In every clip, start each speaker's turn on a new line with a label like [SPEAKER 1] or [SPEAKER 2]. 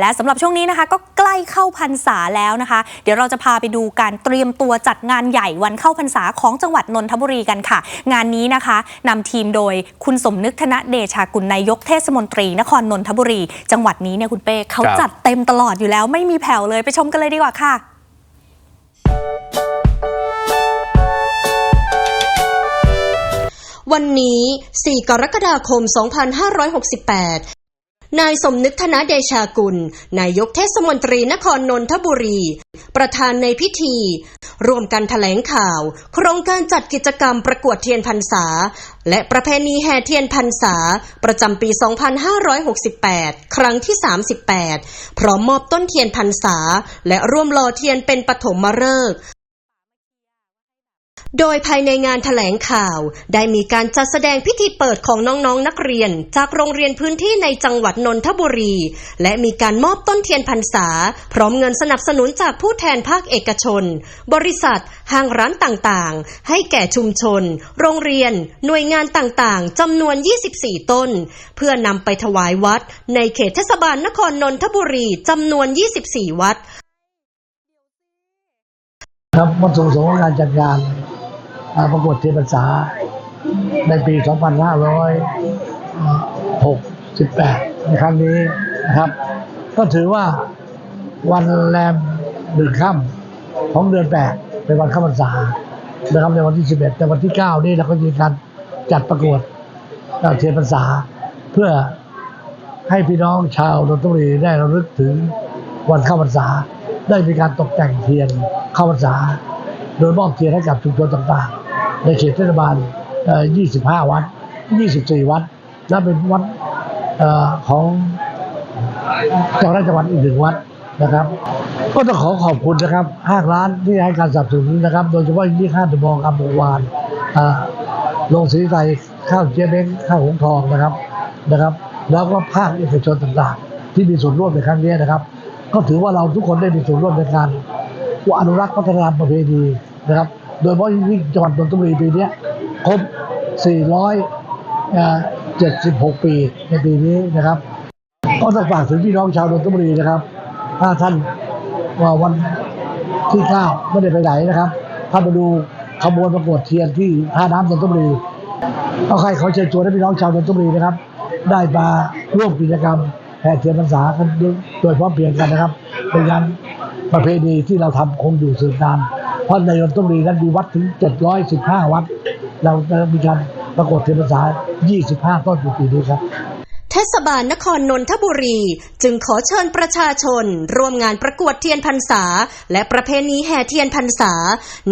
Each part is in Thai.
[SPEAKER 1] และสำหรับช่วงนี้นะคะก็ใกล้เข้าพรรษาแล้วนะคะ เดี๋ยวเราจะพาไปดูการเตรียมตัวจัดงานใหญ่วันเข้าพรรษาของจังหวัดนนทบุรีกันค่ะ งานนี้นะคะนำทีมโดยคุณสมนึกธนเดชากุลนายกเทศมนตรีนครนนทบุรี จังหวัดนี้เนี่ยคุณเป้เขา
[SPEAKER 2] ครับ
[SPEAKER 1] จัดเต็มตลอดอยู่แล้วไม่มีแผ่วเลยไปชมกันเลยดีกว่าค่ะ
[SPEAKER 3] วันนี้ 4 กรกฎาคม 2568 นายสมนึกธนเดชากุล นายกเทศมนตรีนครนนทบุรี ประธานในพิธีร่วมกันถแถลงข่าว โครงการจัดกิจกรรมประกวดเทียนพรรษา และประเพณีแห่เทียนพรรษา ประจำปี 2568 ครั้งที่ 38 พร้อมมอบต้นเทียนพรรษา และร่วมรอเทียนเป็นปฐมฤกษ์ โดยภายในงานถแถลงข่าว ได้มีการจัดแสดงพิธีเปิดของน้องๆนนักเรียน จากโรงเรียนพื้นที่ในจังหวัดนนทบุรี และมีการมอบต้นเทียนพรรษา พร้อมเงินสนับสนุนจากผู้แทนภาคเอกชน บริษัท ห้างร้านต่างๆ ให้แก่ชุมชน โรงเรียน หน่วยงานต่างๆจำนวน 24 ต้น เพื่อนำไปถวายวัด ในเขตเทศบาลนครนนทบุรีจำนวน 24 วัด
[SPEAKER 4] ครับวัตถุประสงค์ของการจัดงาน ประกวดเทียนพรรษา ในปี 2568 ในครั้งนี้นะครับ ก็ถือว่าวันแรมหนึ่งค่ำของเดือน 8 เป็นวันข้าพรรษานะครับในวันที่ 11 แต่วันที่ 9 นี่เราก็มีการจัดประกวดเอ่อเทียนพรรษา เพื่อให้พี่น้องชาวนนทบุรีได้ระลึกถึงวันเข้าพรรษา ได้มีการตกแต่งเทียนเข้าพรรษา โดยมอบเทียนให้กับชุมชนต่างๆ ในเขตเทศบาล 25 วัด 24 วัดและเป็นวัดอของจังหวัดจังหวัดอีกหนึ่งวัดนะครับ ก็ต้องขอขอบคุณนะครับห้างร้านที่ให้การสนับสนุนนะครับ โดยเฉพาะอย่างยิ่งห้างเดอะมอลล์คำบวานเอ่อโรงสีไทยข้าวเจี๊ยบเม้งข้าวหงทองนะครับนะครับ แล้วก็ภาคเอกชนต่างๆ ที่มีส่วนร่วมในครั้งนี้นะครับ ก็ถือว่าเราทุกคนได้มีส่วนร่วมในการอนุรักษ์พัฒนาประเพณีนะครับ โดยเฉพาะยิ่งจังหวัดนนทบุรีปีนี้ครบ 476 ปีในปีนี้นะครับ ก็ต้องฝากถึงพี่น้องชาวนนทบุรีนะครับ ถ้าท่านว่าวันที่ 9 ไม่ได้ไปไหนนะครับท่านไปดูขบวนประกวดเทียนที่ท่าน้ำนนทบุรีเอาใครขอเชิญชวนให้พี่น้องชาวนนทบุรีนะครับ ได้มาร่วมกิจกรรมแห่เทียนพรรษากันโดยพร้อมเพรียงกันนะครับเป็นงานประเพณีที่เราทำคงอยู่สืบนาน เพราะในนนทบุรีนั้นมีวัดถึง 715 วัด เราจะมีการประกวดเทียนพรรษา 25 ต้นปีนี้ครับ
[SPEAKER 3] เทศบาลนครนนทบุรี จึงขอเชิญประชาชน ร่วมงานประกวดเทียนพรรษา และประเพณีแห่เทียนพรรษา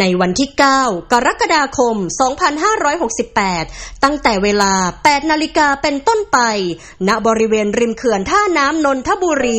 [SPEAKER 3] ในวันที่ 9 กรกฎาคม 2568 ตั้งแต่เวลา 8 นาฬิกาเป็นต้นไป ณบริเวณริมเขื่อนท่าน้ำนนทบุรี